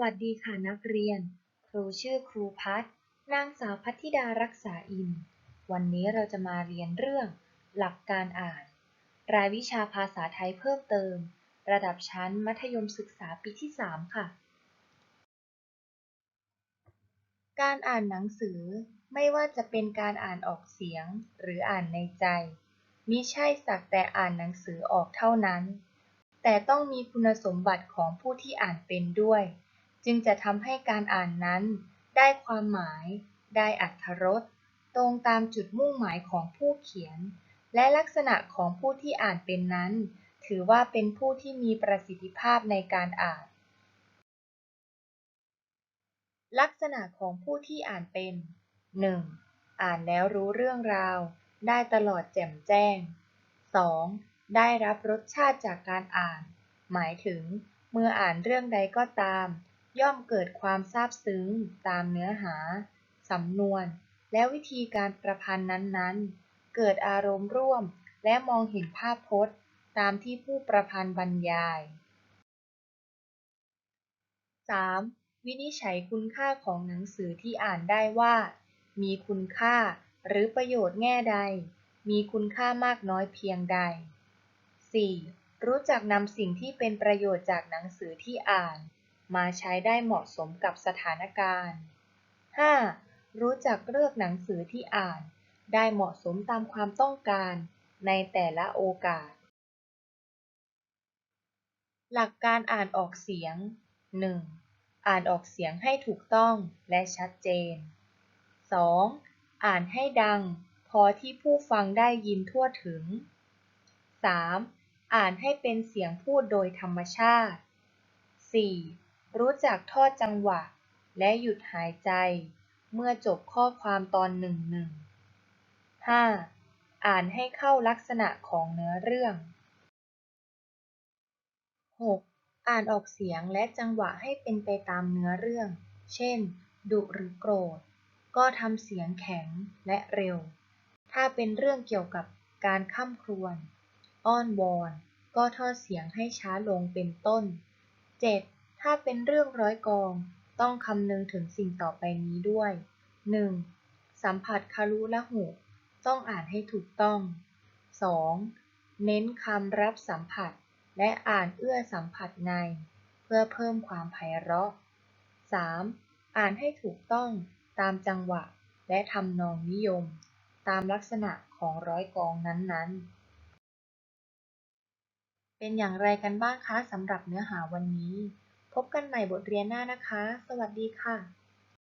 วัสดีค่ะนักเรียน ครูชื่อครูพัฒน์นางสาวพัทิดารักษาอิน วันนี้เราจะมาเรียนเรื่อง หลักการอ่าน รายวิชาภาษาไทยเพิ่มเติม ระดับชั้นมัธยมศึกษาปีที่ 3 ค่ะ การอ่านหนังสือไม่ว่าจะเป็นการอ่านออกเสียงหรืออ่านในใจมิใช่สักแต่อ่านหนังสือออกเท่านั้น แต่ต้องมีคุณสมบัติของผู้ที่อ่านเป็นด้วย จึงจะทำให้การอ่านนั้น ได้ความหมาย ได้อรรถรสตรงตามจุดมุ่งหมายของผู้เขียน และลักษณะของผู้ที่อ่านเป็นนั้น ถือว่าเป็นผู้ที่มีประสิทธิภาพในการอ่าน ลักษณะของผู้ที่อ่านเป็น 1. อ่านแล้วรู้เรื่องราว ได้ตลอดแจ่มแจ้ง 2. ได้รับรสชาติจากการอ่าน หมายถึง เมื่ออ่านเรื่องใดก็ตาม ย่อมเกิดความซาบซึ้งตามเนื้อหา สำนวน และวิธีการประพันธ์นั้นๆ เกิดอารมณ์ร่วมและมองเห็นภาพพจน์ ตามที่ผู้ประพันธ์บรรยาย 3. วินิจฉัยคุณค่าของหนังสือที่อ่านได้ว่า มีคุณค่าหรือประโยชน์แง่ใด มีคุณค่ามากน้อยเพียงใด 4. รู้จักนำสิ่งที่เป็นประโยชน์จากหนังสือที่อ่าน มาใช้ได้เหมาะสมกับสถานการณ์ 5. รู้จักเลือกหนังสือที่อ่าน ได้เหมาะสมตามความต้องการในแต่ละโอกาส หลักการอ่านออกเสียง 1. อ่านออกเสียงให้ถูกต้องและชัดเจน 2. อ่านให้ดัง พอที่ผู้ฟังได้ยินทั่วถึง 3. อ่านให้เป็นเสียงพูดโดยธรรมชาติ 4. รู้จักทอดจังหวะ และหยุดหายใจ เมื่อจบข้อความตอนหนึ่งหนึ่ง 5. อ่านให้เข้าลักษณะของเนื้อเรื่อง 6. อ่านออกเสียงและจังหวะให้เป็นไปตามเนื้อเรื่อง เช่น ดุหรือโกรธ ก็ทำเสียงแข็งและเร็ว ถ้าเป็นเรื่องเกี่ยวกับการข้ำครวญอ้อนวอน ก็ทอดเสียงให้ช้าลงเป็นต้น 7. ถ้าเป็นเรื่องร้อยกอง ต้องคำนึงถึงสิ่งต่อไปนี้ด้วย 1. สัมผัสคารุละหุ ต้องอ่านให้ถูกต้อง 2. เน้นคำรับสัมผัส และอ่านเอื้อสัมผัสใน เพื่อเพิ่มความไพเราะ 3. อ่านให้ถูกต้องตามจังหวะและทำนองนิยม ตามลักษณะของร้อยกองนั้นๆ เป็นอย่างไรกันบ้างคะสำหรับเนื้อหาวันนี้ พบกันใหม่บทเรียนหน้านะคะ สวัสดีค่ะ